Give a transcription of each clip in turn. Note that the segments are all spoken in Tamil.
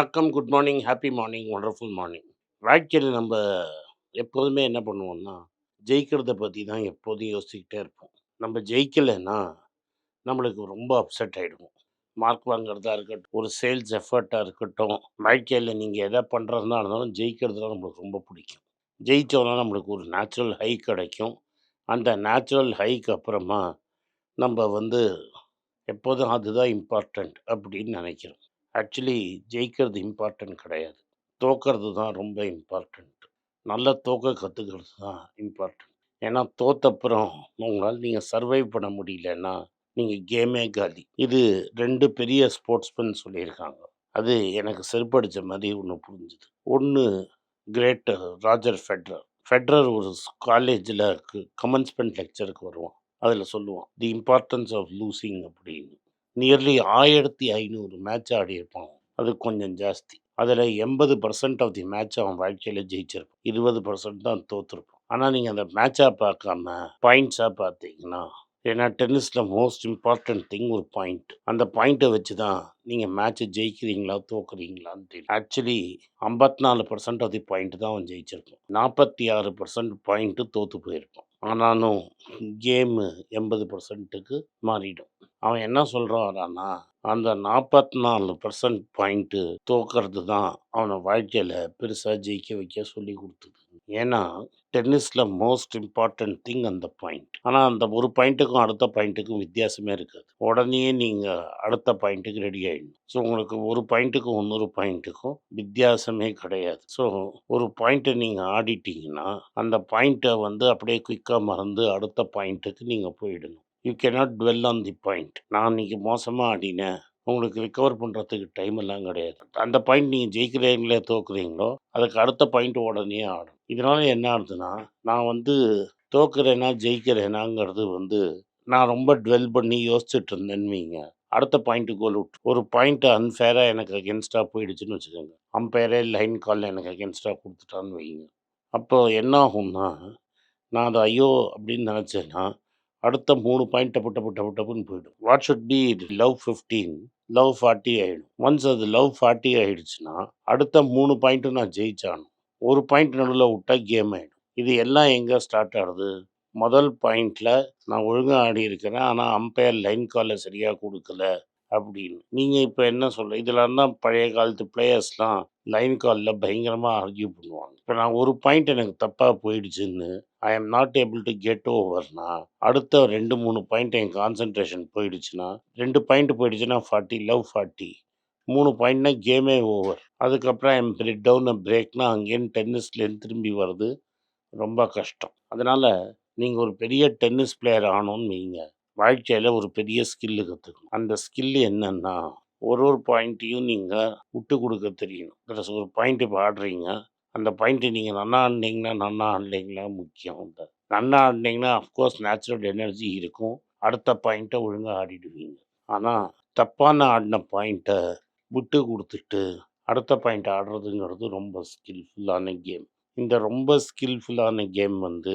வணக்கம், good morning, happy morning, wonderful morning. வாழ்க்கையில் நம்ம எப்போதுமே என்ன பண்ணுவோம்னா, ஜெயிக்கிறத பற்றி தான் எப்போதும் யோசிச்சுக்கிட்டே இருப்போம். நம்ம ஜெயிக்கலைன்னா, நம்மளுக்கு ரொம்ப அப்செட் ஆகிடுவோம் மார்க் வாங்குறதா இருக்கட்டும், ஒரு சேல்ஸ் எஃபர்ட்டாக இருக்கட்டும், வாழ்க்கையில் நீங்கள் எதை பண்ணுறதுனா இருந்தாலும் ஜெயிக்கிறது தான் நம்மளுக்கு ரொம்ப பிடிக்கும். ஜெயித்தோன்னா நம்மளுக்கு ஒரு நேச்சுரல் ஹை கிடைக்கும். அந்த நேச்சுரல் ஹைக்கு அப்புறமா, நம்ம வந்து எப்போதும் அதுதான் இம்பார்ட்டண்ட் அப்படின்னு நினைக்கிறோம். ஆக்சுவலி ஜெயிக்கிறது இம்பார்ட்டன்ட் கிடையாது. தோக்கிறது தான் ரொம்ப இம்பார்ட்டண்ட் நல்லா தோக்க கற்றுக்கிறது தான் இம்பார்ட்டன்ட். ஏன்னா தோத்தப்புறம் உங்களால் நீங்கள் சர்வைவ் பண்ண முடியலன்னா, நீங்கள் கேமே காலி. இது ரெண்டு பெரிய ஸ்போர்ட்ஸ்மேன் சொல்லியிருக்காங்க. அது எனக்கு செருப்படித்த மாதிரி ஒன்று புரிஞ்சுது. ஒன்று கிரேட் ராஜர் ஃபெட்ரர் ஃபெடரர் ஒரு காலேஜில் கமன்ஸ்மெண்ட் லெக்சருக்கு வருவான். அதில் சொல்லுவான். தி இம்பார்ட்டன்ஸ் ஆஃப் லூசிங் அப்படின்னு. நியர்லி 1500 மேட்ச் ஆடியிருப்பான். அது கொஞ்சம் ஜாஸ்தி. அதில் எண்பது பர்சன்ட் ஆஃப் தி மேட்ச் அவன் வாழ்க்கையில் ஜெயிச்சிருப்பான். 20% தான் தோத்துருப்பான். ஆனால் நீங்கள் அந்த மேட்சாக பார்க்காம, பாயிண்ட்ஸாக பார்த்தீங்கன்னா, ஏன்னா டென்னிஸில் மோஸ்ட் இம்பார்ட்டன்ட் திங் ஒரு பாயிண்ட். அந்த பாயிண்ட்டை வச்சு தான் நீங்கள் மேட்ச்சை ஜெயிக்கிறீங்களா, தோக்குறீங்களான்னு தெரியும். ஆக்சுவலி 54% ஆஃப் தி பாயிண்ட் தான் அவன் ஜெயிச்சிருப்பான். 46% பாயிண்ட் தோத்து போயிருப்பான். ஆனாலும் கேமு எண்பது பர்சன்ட்டுக்கு மாறிடும். அவன் என்ன சொல்கிறான்னா அந்த நாற்பத்தி நாலு பர்சன்ட் பாயிண்ட்டு தோக்கிறது தான் அவனை வாழ்க்கையில் பெருசாக ஜெயிக்க வைக்க சொல்லி குடுத்தது. ஏன்னா, டென்னிஸில் மோஸ்ட் இம்பார்ட்டன்ட் திங் அந்த பாயிண்ட். ஆனால் அந்த ஒரு பாயிண்ட்டுக்கும் அடுத்த பாயிண்ட்டுக்கும் வித்தியாசமே இருக்காது. உடனேயே நீங்கள் அடுத்த பாயிண்ட்டுக்கு ரெடி ஆகிடணும் ஸோ உங்களுக்கு ஒரு பாயிண்ட்டுக்கும் இன்னொரு பாயிண்ட்டுக்கும் வித்தியாசமே கிடையாது. ஸோ ஒரு பாயிண்ட்டை நீங்கள் ஆடிட்டீங்கன்னா, அந்த பாயிண்ட்டை வந்து அப்படியே குயிக்காக மறந்து அடுத்த பாயிண்ட்டுக்கு நீங்கள் போயிடணும். You cannot dwell on the point. நான் இன்னைக்கு மோசமாக ஆடினேன். உங்களுக்கு ரிகவர் பண்ணுறதுக்கு டைம் எல்லாம் கிடையாது. அந்த பாயிண்ட் நீங்கள் ஜெயிக்கிறீங்களே தோக்குறீங்களோ, அதுக்கு அடுத்த பாயிண்ட் உடனே ஆடும் இதனால் என்ன ஆகுதுன்னா, நான் வந்து தோக்குறேனா, ஜெயிக்கிறேனாங்கிறது வந்து நான் ரொம்ப டுவெல் பண்ணி யோசிச்சுட்டு இருந்தேன்னு வைங்க. அடுத்த பாயிண்ட்டு கோல் விட்டு ஒரு பாயிண்ட்டு அன்ஃபேராக எனக்கு அகைன்ஸ்ட்டா போயிடுச்சுன்னு வச்சுக்கோங்க. அம்பயரே லைன் காலில் எனக்கு அகைன்ஸ்ட்டா கொடுத்துட்டான்னு வைங்க. அப்போ என்ன ஆகும்னா, நான் அதை ஐயோ! அப்படின்னு நினச்சேன்னா அடுத்த மூணு பாயிண்ட் டப்பு டப்பு டப்பு டப்புன்னு போயிடும். What should be love 15 love 40 ஆயிடும். ஒன்ஸ் அது லவ் 40 ஆயிடுச்சுன்னா, அடுத்த மூணு பாயிண்ட்டும் நான் ஜெயிச்சானும் ஒரு பாயிண்ட் நடுவில் விட்டா கேம் ஆகிடும் இது எல்லாம் எங்கே ஸ்டார்ட் ஆகுது? முதல் பாயிண்ட்ல நான் ஒழுங்கா ஆடியிருக்கிறேன். ஆனால் அம்பயர் லைன் காலை சரியாக கொடுக்கல அப்படின்னு. நீங்கள் இப்போ என்ன சொல்ல இதெல்லாம் தான் பழைய காலத்து பிளேயர்ஸ்லாம் லைன் காலில் பயங்கரமாக ஆர்கியூ பண்ணுவாங்க. இப்போ நான் ஒரு பாயிண்ட் எனக்கு தப்பாக போயிடுச்சுன்னு, I am not able to get ஓவர்னா, அடுத்த 2, 3 பாயிண்ட் என் கான்சன்ட்ரேஷன் போயிடுச்சுன்னா, ரெண்டு பாயிண்ட் போயிடுச்சுன்னா 40 லவ் 40 3 பாயிண்ட்னா கேமே ஓவர். அதுக்கப்புறம் ஐ அம் பிரெட் டவுன் அ பிரேக்னா அங்கேருந்து டென்னிஸ்லேருந்து திரும்பி வர்றது ரொம்ப கஷ்டம். அதனால் நீங்கள் ஒரு பெரிய டென்னிஸ் பிளேயர் ஆகணும்னு வைங்க. வாழ்க்கையில் ஒரு பெரிய ஸ்கில்லு கற்றுக்கணும் அந்த ஸ்கில்லு என்னென்னா ஒரு ஒரு பாயிண்ட்டையும் நீங்கள் விட்டு கொடுக்க தெரியணும். பிளஸ் ஒரு பாயிண்ட் இப்போ ஆடுறீங்க. அந்த பாயிண்ட்டை நீங்கள் நன்னா ஆடுனீங்கன்னா, நன்னா ஆடலைங்களா முக்கியம் இந்த நன்னா ஆடுனீங்கன்னா அஃப்கோர்ஸ் நேச்சுரல் எனர்ஜி இருக்கும். அடுத்த பாயிண்ட்டை ஒழுங்காக ஆடிடுவீங்க. ஆனால் தப்பான ஆடின பாயிண்ட்டை விட்டு கொடுத்துட்டு அடுத்த பாயிண்ட் ஆடுறதுங்கிறது ரொம்ப ஸ்கில்ஃபுல்லான கேம். இந்த ரொம்ப ஸ்கில்ஃபுல்லான கேம் வந்து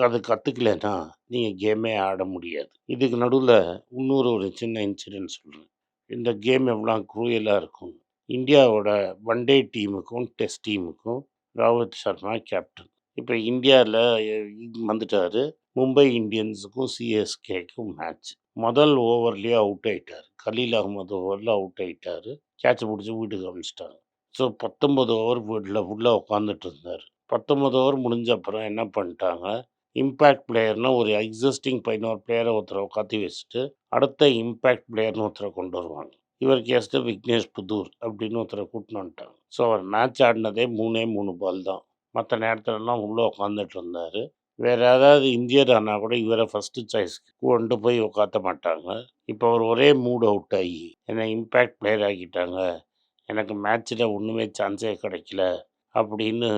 அது கற்றுக்கலைன்னா நீங்கள் கேமே ஆட முடியாது. இதுக்கு நடுவில் இன்னொரு ஒரு சின்ன இன்சிடென்ட் சொல்கிறேன் இந்த கேம் எவ்வளோ குரூயலாக இருக்கும். இந்தியாவோட ஒன் டே டீமுக்கும், டெஸ்ட் டீமுக்கும் ரோஹித் சர்மா கேப்டன். இப்போ இந்தியாவில் வந்துட்டார் வந்துட்டாரு. மும்பை இந்தியன்ஸுக்கும், சிஎஸ்கேக்கும் மேட்ச். முதல் ஓவர்லேயே அவுட் ஆகிட்டார் கலீல் அகமது ஓவரில் அவுட் ஆகிட்டார் கேட்ச் பிடிச்சி வீட்டுக்கு அமிச்சிட்டாங்க ஸோ 19 ஓவர் வீட்டில் ஃபுல்லாக உட்காந்துட்டு இருந்தாரு. 19 ஓவர் முடிஞ்ச அப்புறம் என்ன பண்ணிட்டாங்க, இம்பேக்ட் பிளேயர்னால் ஒரு எக்ஸிஸ்டிங் பதினோரு பிளேயரை ஒருத்தரை உட்காத்தி வச்சுட்டு, அடுத்த இம்பேக்ட் பிளேயர்னு ஒருத்தரை கொண்டு வருவாங்க. இவர் கேஸ்ட்டு விக்னேஷ் புதூர் அப்படின்னு ஒருத்தரை கூட்டின்னு வந்துட்டாங்க. ஸோ அவர் மேட்ச் ஆடினதே 3ஏ 3 பால் தான். மற்ற நேரத்துலலாம் உள்ளே உட்காந்துட்டு இருந்தார் வேறு ஏதாவது இந்தியர் ஆனால் கூட இவரை ஃபஸ்ட்டு சாய்ஸ்க்கு கொண்டு போய் உட்காத்த மாட்டாங்க. இப்போ அவர் ஒரே மூட் அவுட் ஆகி, என்னை இம்பேக்ட் பிளேயர் ஆக்கிட்டாங்க. எனக்கு மேட்ச்சில் ஒன்றுமே சான்ஸே கிடைக்கல அப்படின்னு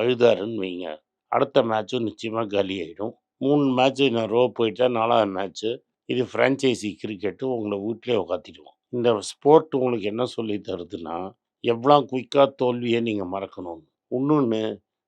அழுதாருன்னு வைங்க. அடுத்த மேட்ச்சும் நிச்சயமாக காலி ஆகிடும் மூணு மேட்ச்சு நான் ரோ போயிட்டா நாலாவது மேட்ச்சு. இது ஃப்ரான்ச்சைசி கிரிக்கெட்டு உங்களை வீட்டிலே உட்காத்திடுவோம் இந்த ஸ்போர்ட் உங்களுக்கு என்ன சொல்லி தருதுன்னா, எவ்வளோ குயிக்காக தோல்வியை நீங்கள் மறக்கணும். இன்னொன்று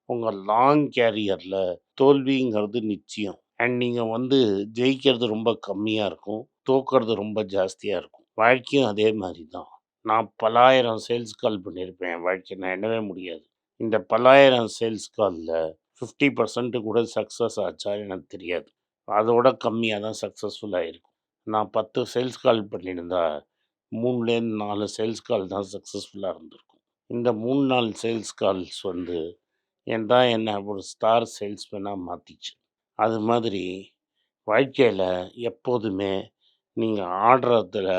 உங்கள் லாங் கேரியரில் தோல்விங்கிறது நிச்சயம். அண்ட் நீங்கள் வந்து ஜெயிக்கிறது ரொம்ப கம்மியாக இருக்கும். தோக்கிறது ரொம்ப ஜாஸ்தியாக இருக்கும். வாழ்க்கையும் அதே மாதிரி தான். நான் பல்லாயிரம் சேல்ஸ் கால் பண்ணியிருப்பேன் என் நான் என்னவே முடியாது இந்த பல்லாயிரம் சேல்ஸ் காலில் ஃபிஃப்டி பர்சன்ட்டு கூட சக்ஸஸ் ஆச்சா எனக்கு தெரியாது அதோட கம்மியாக தான் சக்ஸஸ்ஃபுல்லாக இருக்கும் நான் பத்து சேல்ஸ் கால் பண்ணியிருந்தா மூணுலேருந்து நாலு சேல்ஸ் கால் தான் சக்ஸஸ்ஃபுல்லாக இருந்திருக்கும். இந்த மூணு நாலு சேல்ஸ் கால்ஸ் வந்து என் தான் என்னை ஒரு ஸ்டார் சேல்ஸ்மேனாக மாற்றிச்சு அது மாதிரி வாழ்க்கையில் எப்போதுமே நீங்கள் ஆடுறதுல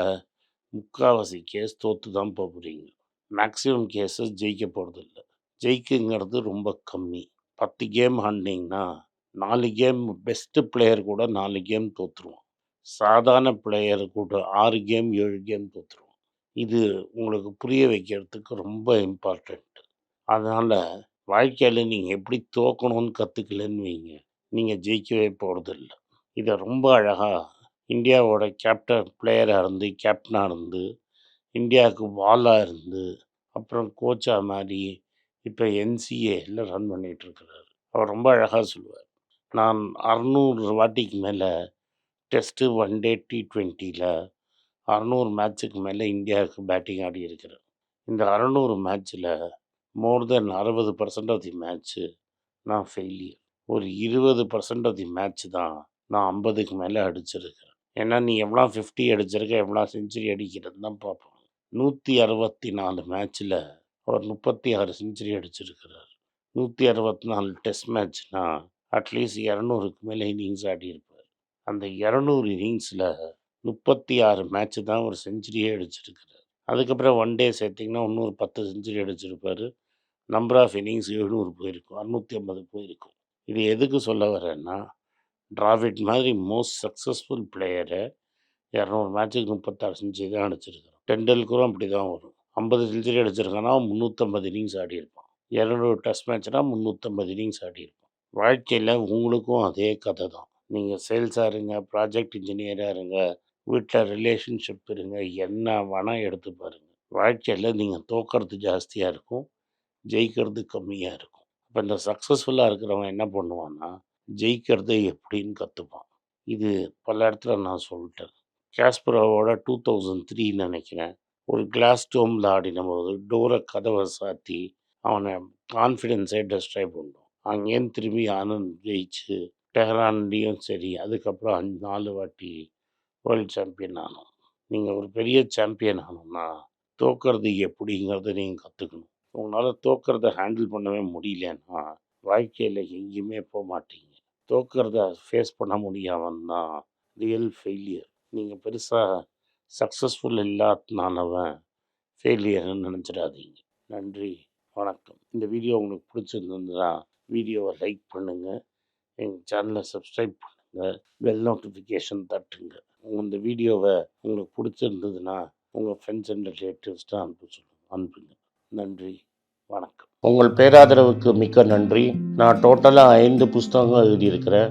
முக்கால்வாசி கேஸ் தோற்று தான் போகிறீங்க. மேக்ஸிமம் கேஸஸ் ஜெயிக்க போகிறதில்ல ஜெயிக்குங்கிறது ரொம்ப கம்மி. பத்து கேம் ஆண்டிங்கன்னா நாலு கேம் பெஸ்ட்டு பிளேயர் கூட நாலு கேம் தோற்றுருவான் சாதாரண பிளேயர் கூட ஆறு கேம் ஏழு கேம் தோற்றுருவோம் இது உங்களுக்கு புரிய வைக்கிறதுக்கு ரொம்ப இம்பார்ட்டண்ட் அதனால் வாழ்க்கையில் நீங்கள் எப்படி தோக்கணும்னு கற்றுக்கலன்னு வைங்க. நீங்கள் ஜெயிக்கவே போகிறதில்ல இதை ரொம்ப அழகாக இந்தியாவோட கேப்டன் பிளேயராக இருந்து கேப்டனாக இருந்து இந்தியாவுக்கு வாலாக இருந்து அப்புறம் கோச்சாக மாதிரி இப்போ என்சிஏல ரன் பண்ணிகிட்ருக்கிறார் அவர் ரொம்ப அழகாக சொல்லுவார். நான் அறநூறு வாட்டிக்கு மேலே டெஸ்ட்டு ஒன் டே டி ட்வெண்ட்டியில் அறநூறு மேட்ச்சுக்கு மேலே இந்தியாவுக்கு பேட்டிங் ஆடி இருக்கிறேன் இந்த அறநூறு மேட்ச்சில் மோர் தென் அறுபது பர்சன்ட் ஆஃப் தி மேட்ச்சு நான் ஃபெயிலியர் ஒரு இருபது பர்சன்ட் ஆஃப் தி மேட்ச் தான் நான் ஐம்பதுக்கு மேலே அடிச்சிருக்கிறேன். ஏன்னா நீ எவ்வளோ ஃபிஃப்டி அடிச்சிருக்க எவ்வளோ செஞ்சுரி அடிக்கிறதுன்னு தான் பார்ப்போம். நூற்றி அறுபத்தி நாலு மேட்ச்சில் அவர் முப்பத்தி ஆறு செஞ்சுரி அடிச்சிருக்கிறார். நூற்றி அறுபத்தி நாலு டெஸ்ட் மேட்ச்னா அட்லீஸ்ட் இரநூறுக்கு மேலே இன்னிங்ஸ் ஆடியிருப்பார். அந்த இரநூறு இன்னிங்ஸில் முப்பத்தி ஆறு மேட்ச்சு தான் ஒரு செஞ்சுரியே அடிச்சிருக்கிறார். அதுக்கப்புறம் ஒன் டே சேர்த்திங்கன்னா இன்னொரு பத்து செஞ்சுரி அடிச்சிருப்பார். நம்பர் ஆஃப் இன்னிங்ஸ் எழுநூறு போயிருக்கும் அறுநூற்றி ஐம்பது போயிருக்கும். இது எதுக்கு சொல்ல வரேன்னா டிராவிட் மாதிரி மோஸ்ட் சக்ஸஸ்ஃபுல் பிளேயரை இரநூறு மேட்ச்சுக்கு முப்பத்தாறு செஞ்சுரி தான் அடிச்சிருக்கிறோம் டெண்டுல்கரும் அப்படி தான் வரும். ஐம்பது செஞ்சுரி அடிச்சிருக்கானா முந்நூற்றம்பது இன்னிங்ஸ் ஆடியிருப்பான் இரநூறு டெஸ்ட் மேட்ச்னா முந்நூற்றம்பது இன்னிங்ஸ் ஆடியிருப்பான் வாழ்க்கையில் உங்களுக்கும் அதே கதை தான். நீங்கள் சேல்ஸாக இருங்க ப்ராஜெக்ட் இன்ஜினியராக இருங்க வீட்டில் ரிலேஷன்ஷிப் இருங்க என்ன வேணால் எடுத்து பாருங்கள் வாழ்க்கையில் நீங்கள் தோக்கிறது ஜாஸ்தியாக இருக்கும் ஜெயிக்கிறது கம்மியாக இருக்கும். அப்போ இந்த சக்ஸஸ்ஃபுல்லாக இருக்கிறவன் என்ன பண்ணுவான்னா ஜெயிக்கிறது எப்படின்னு கற்றுப்பான் இது பல இடத்துல நான் சொல்லிட்டேன். கேஸ்பரோவோட டூ தௌசண்ட் த்ரீன்னு நினைக்கிறேன். ஒரு கிளாஸ் டோமில் ஆடின போது டோரை கதவை சாத்தி அவனை கான்ஃபிடென்ஸே டெஸ்ட்ராய் பண்ணும். அங்கேருந்து திரும்பி ஆனந்த் ஜெயிச்சு டெஹரான்லேயும் சரி அதுக்கப்புறம் அஞ்சு நாலு வாட்டி வேர்ல்டு சாம்பியன் ஆனோம். நீங்கள் ஒரு பெரிய சாம்பியன் ஆனோம்னா தோக்கிறது எப்படிங்கிறத நீங்கள் கற்றுக்கணும் உங்களால் தோக்கிறத ஹேண்டில் பண்ணவே முடியலன்னா வாழ்க்கையில் எங்கேயுமே போக மாட்டீங்க. தோக்கிறத ஃபேஸ் பண்ண முடியாமல் தான் ரியல் ஃபெயிலியர் நீங்கள் பெருசாக சக்ஸஸ்ஃபுல் இல்லாதனானவன் ஃபெயிலியர்னு நினச்சிடாதீங்க. நன்றி வணக்கம். இந்த வீடியோ உங்களுக்கு பிடிச்சிருந்ததுன்னா வீடியோவை லைக் பண்ணுங்கள் எங்கள் சேனலை சப்ஸ்கிரைப் பண்ணுங்கள் பெல் நோட்டிஃபிகேஷன் தட்டுங்க. இந்த வீடியோவை உங்களுக்கு பிடிச்சிருந்ததுன்னா உங்கள் ஃப்ரெண்ட்ஸ் அண்ட் ரிலேட்டிவ்ஸ்ட்டு அனுப்ப சொல்லுங்கள் அனுப்புங்க நன்றி வணக்கம். உங்கள் பேராதரவுக்கு மிக்க நன்றி. நான் டோட்டலாக ஐந்து புஸ்தகங்கள் எழுதியிருக்கிறேன்.